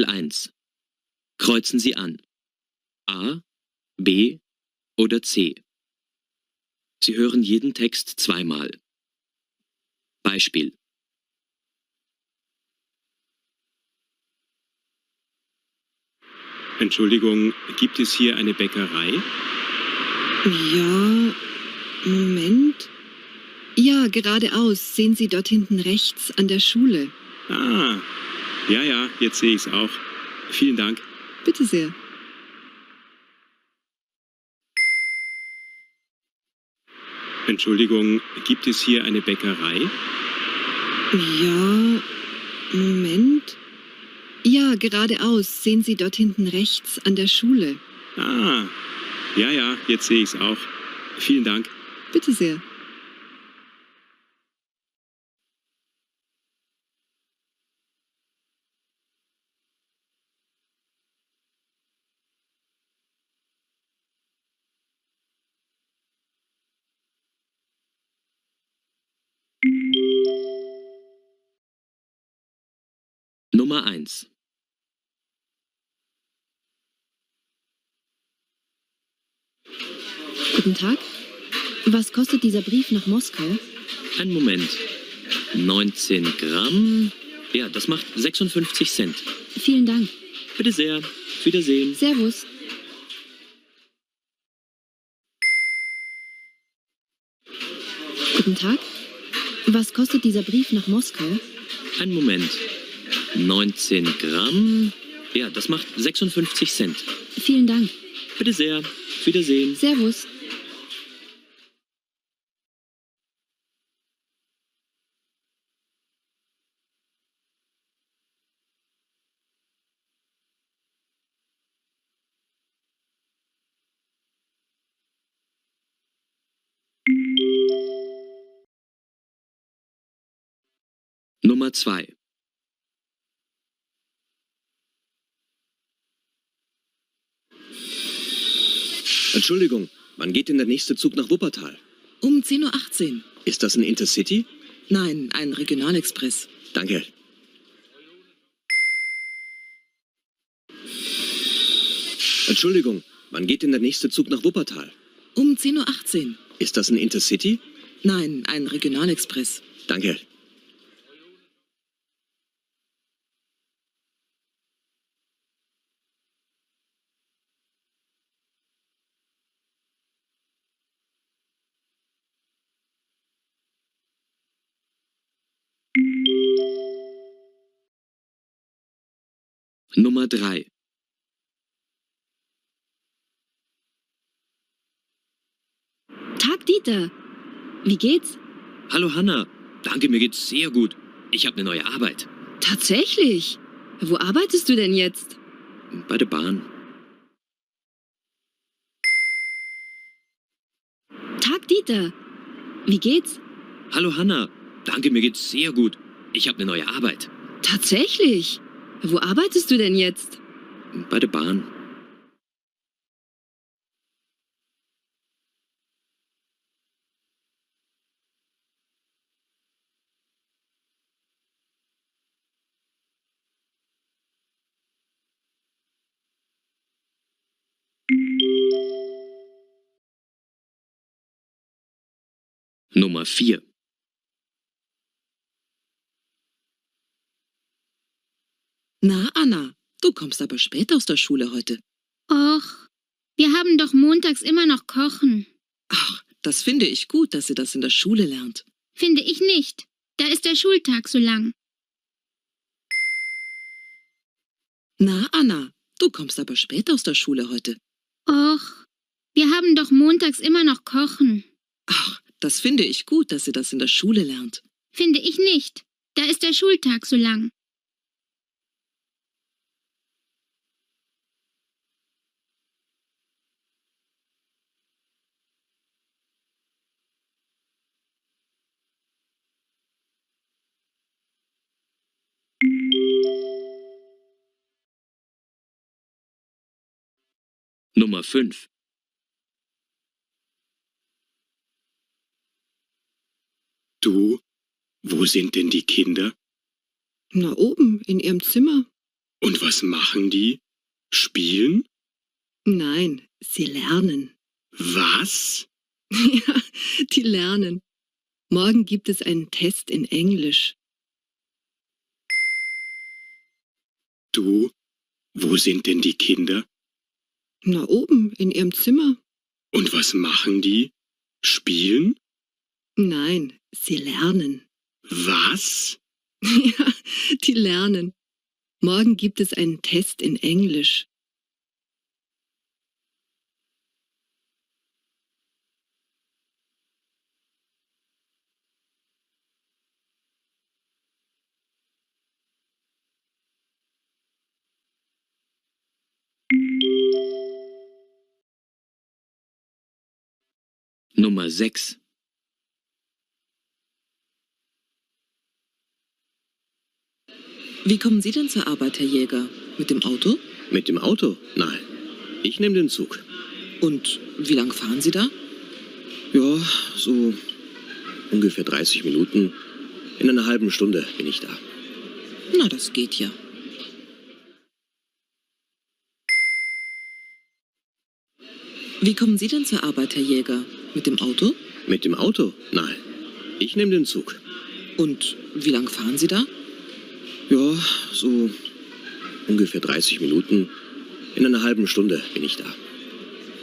Teil 1. Kreuzen Sie an. A, B oder C. Sie hören jeden Text zweimal. Beispiel. Entschuldigung, gibt es hier eine Bäckerei? Ja, Moment. Ja, geradeaus. Sehen Sie dort hinten rechts an der Schule. Ah, ja, ja, jetzt sehe ich es auch. Vielen Dank. Bitte sehr. Entschuldigung, gibt es hier eine Bäckerei? Ja, Moment. Ja, geradeaus. Sehen Sie dort hinten rechts an der Schule. Ah, ja, ja, jetzt sehe ich es auch. Vielen Dank. Bitte sehr. 1. Guten Tag. Was kostet dieser Brief nach Moskau? Ein Moment. 19 Gramm. Ja, das macht 56 Cent. Vielen Dank. Bitte sehr. Wiedersehen. Servus. Guten Tag. Was kostet dieser Brief nach Moskau? Ein Moment. 19 Gramm. Ja, das macht 56 Cent. Vielen Dank. Bitte sehr. Wiedersehen. Servus. Nummer 2. Entschuldigung, wann geht denn der nächste Zug nach Wuppertal? Um 10.18 Uhr. Ist das ein Intercity? Nein, ein Regionalexpress. Danke. Entschuldigung, wann geht denn der nächste Zug nach Wuppertal? Um 10.18 Uhr. Ist das ein Intercity? Nein, ein Regionalexpress. Danke. Nummer 3. Tag, Dieter. Wie geht's? Hallo Hanna. Danke, mir geht's sehr gut. Ich habe eine neue Arbeit. Tatsächlich. Wo arbeitest du denn jetzt? Bei der Bahn. Tag, Dieter. Wie geht's? Hallo Hanna. Danke, mir geht's sehr gut. Ich habe eine neue Arbeit. Tatsächlich. Wo arbeitest du denn jetzt? Bei der Bahn. Nummer 4. Na, Anna, du kommst aber spät aus der Schule heute. Och, wir haben doch montags immer noch Kochen. Ach, das finde ich gut, dass sie das in der Schule lernt. Finde ich nicht. Da ist der Schultag so lang. Na, Anna, du kommst aber spät aus der Schule heute. Och, wir haben doch montags immer noch Kochen. Ach, das finde ich gut, dass sie das in der Schule lernt. Finde ich nicht. Da ist der Schultag so lang. Nummer 5. Du, wo sind denn die Kinder? Na, oben, in Ihrem Zimmer. Und was machen die? Spielen? Nein, sie lernen. Was? Ja, die lernen. Morgen gibt es einen Test in Englisch. Du, wo sind denn die Kinder? Na oben, in ihrem Zimmer. Und was machen die? Spielen? Nein, sie lernen. Was? Ja, die lernen. Morgen gibt es einen Test in Englisch. Nummer 6. Wie kommen Sie denn zur Arbeit, Herr Jäger? Mit dem Auto? Mit dem Auto? Nein. Ich nehme den Zug. Und wie lang fahren Sie da? Ja, so ungefähr 30 Minuten. In einer halben Stunde bin ich da. Na, das geht ja. Wie kommen Sie denn zur Arbeit, Herr Jäger? Mit dem Auto? Mit dem Auto? Nein. Ich nehme den Zug. Und wie lang fahren Sie da? Ja, so ungefähr 30 Minuten. In einer halben Stunde bin ich da.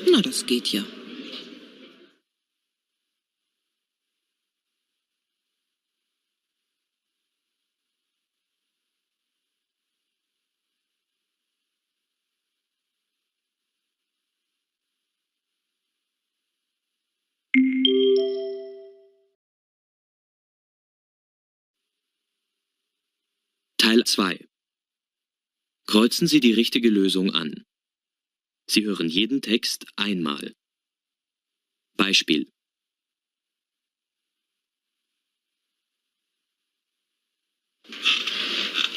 Na, das geht ja. Teil 2. Kreuzen Sie die richtige Lösung an. Sie hören jeden Text einmal. Beispiel.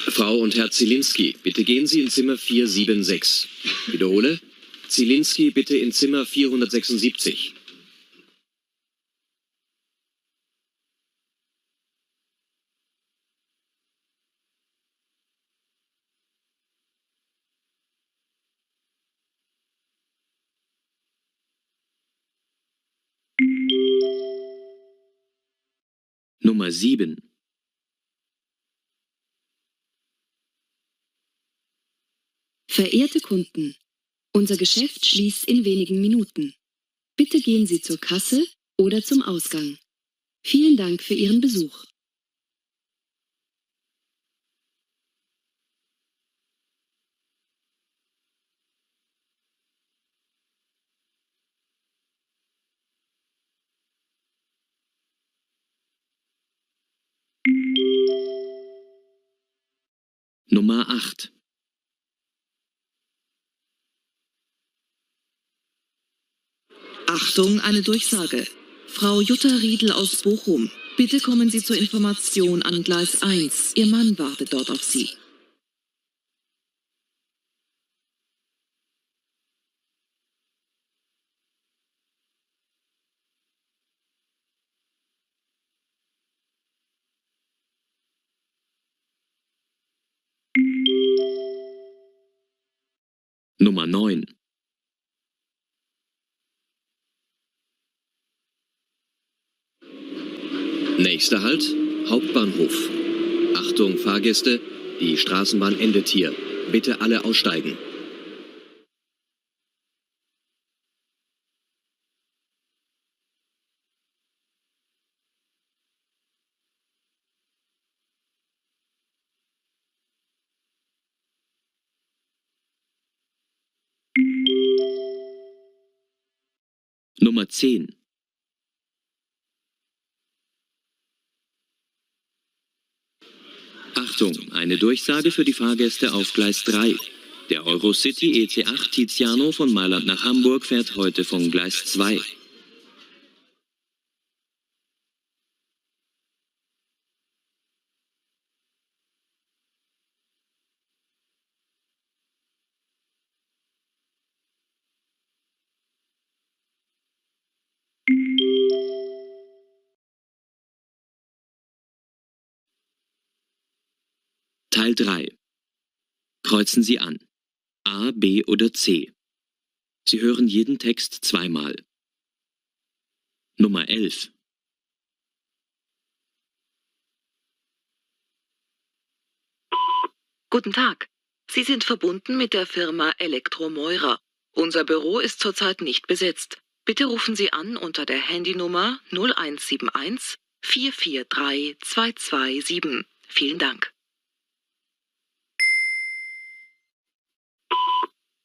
Frau und Herr Zielinski, bitte gehen Sie in Zimmer 476. Wiederhole. Zielinski, bitte in Zimmer 476. Nummer 7. Verehrte Kunden, unser Geschäft schließt in wenigen Minuten. Bitte gehen Sie zur Kasse oder zum Ausgang. Vielen Dank für Ihren Besuch. Nummer 8. Achtung, eine Durchsage. Frau Jutta Riedel aus Bochum, bitte kommen Sie zur Information an Gleis 1. Ihr Mann wartet dort auf Sie. Nummer 9. Nächster Halt, Hauptbahnhof. Achtung, Fahrgäste, die Straßenbahn endet hier. Bitte alle aussteigen. Nummer 10. Achtung, eine Durchsage für die Fahrgäste auf Gleis 3. Der Eurocity EC8 Tiziano von Mailand nach Hamburg fährt heute von Gleis 2. Teil 3. Kreuzen Sie an. A, B oder C. Sie hören jeden Text zweimal. Nummer 11. Guten Tag. Sie sind verbunden mit der Firma Elektromeurer. Unser Büro ist zurzeit nicht besetzt. Bitte rufen Sie an unter der Handynummer 0171 443 227. Vielen Dank.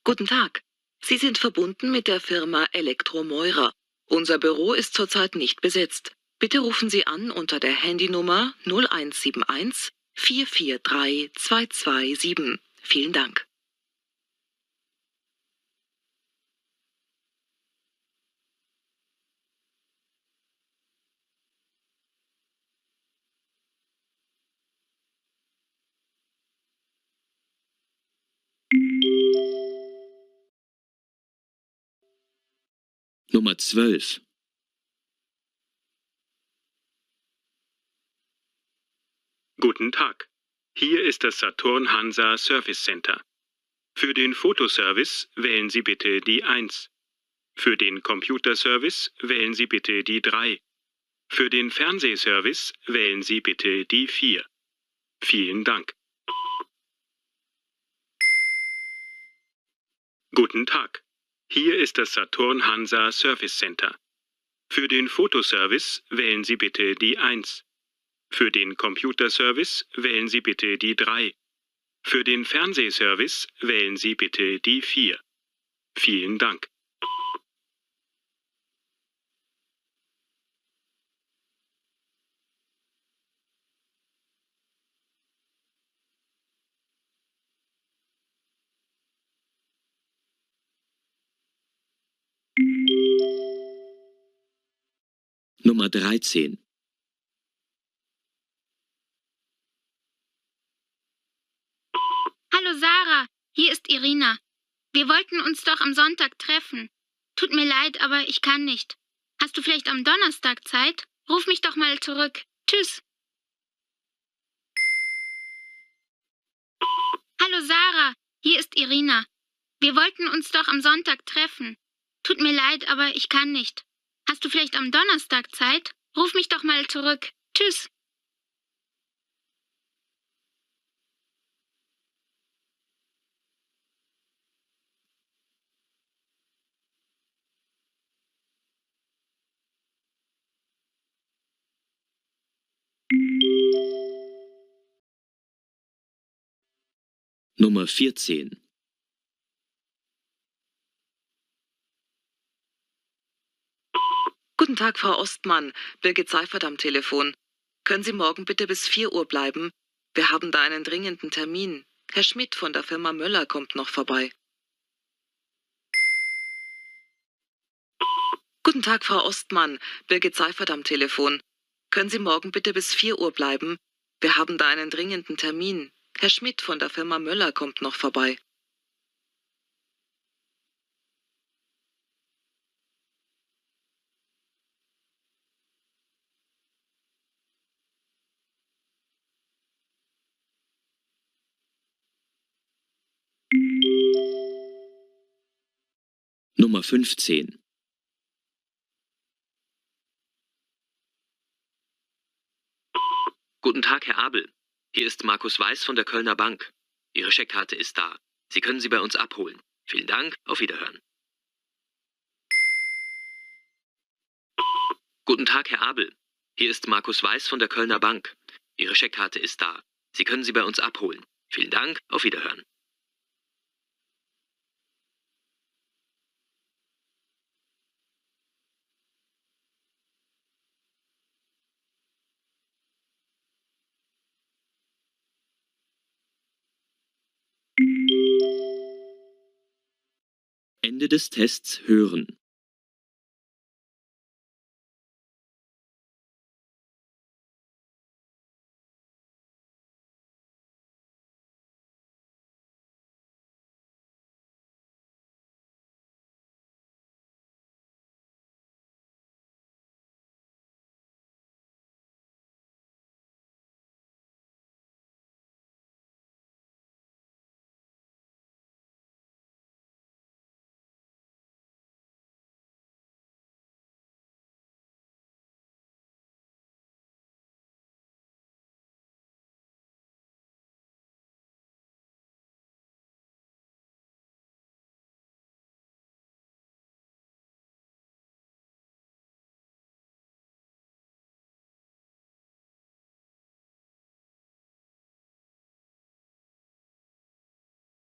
Guten Tag. Sie sind verbunden mit der Firma Elektromeurer. Unser Büro ist zurzeit nicht besetzt. Bitte rufen Sie an unter der Handynummer 0171 443 227. Vielen Dank. Nummer 12. Guten Tag. Hier ist das Saturn Hansa Service Center. Für den Fotoservice wählen Sie bitte die 1. Für den Computerservice wählen Sie bitte die 3. Für den Fernsehservice wählen Sie bitte die 4. Vielen Dank. Guten Tag. Hier ist das Saturn Hansa Service Center. Für den Fotoservice wählen Sie bitte die 1. Für den Computerservice wählen Sie bitte die 3. Für den Fernsehservice wählen Sie bitte die 4. Vielen Dank. Nummer 13. Hallo Sarah, hier ist Irina. Wir wollten uns doch am Sonntag treffen. Tut mir leid, aber ich kann nicht. Hast du vielleicht am Donnerstag Zeit? Ruf mich doch mal zurück. Tschüss. Hallo Sarah, hier ist Irina. Wir wollten uns doch am Sonntag treffen. Tut mir leid, aber ich kann nicht. Hast du vielleicht am Donnerstag Zeit? Ruf mich doch mal zurück. Tschüss. Nummer 14. Guten Tag, Frau Ostmann. Birgit Seifert am Telefon. Können Sie morgen bitte bis 4 Uhr bleiben? Wir haben da einen dringenden Termin. Herr Schmidt von der Firma Möller kommt noch vorbei. Guten Tag, Frau Ostmann. Birgit Seifert am Telefon. Können Sie morgen bitte bis 4 Uhr bleiben? Wir haben da einen dringenden Termin. Herr Schmidt von der Firma Möller kommt noch vorbei. Nummer 15. Guten Tag, Herr Abel. Hier ist Markus Weiß von der Kölner Bank. Ihre Scheckkarte ist da. Sie können sie bei uns abholen. Vielen Dank, auf Wiederhören. Guten Tag, Herr Abel. Hier ist Markus Weiß von der Kölner Bank. Ihre Scheckkarte ist da. Sie können sie bei uns abholen. Vielen Dank, auf Wiederhören. Ende des Tests hören.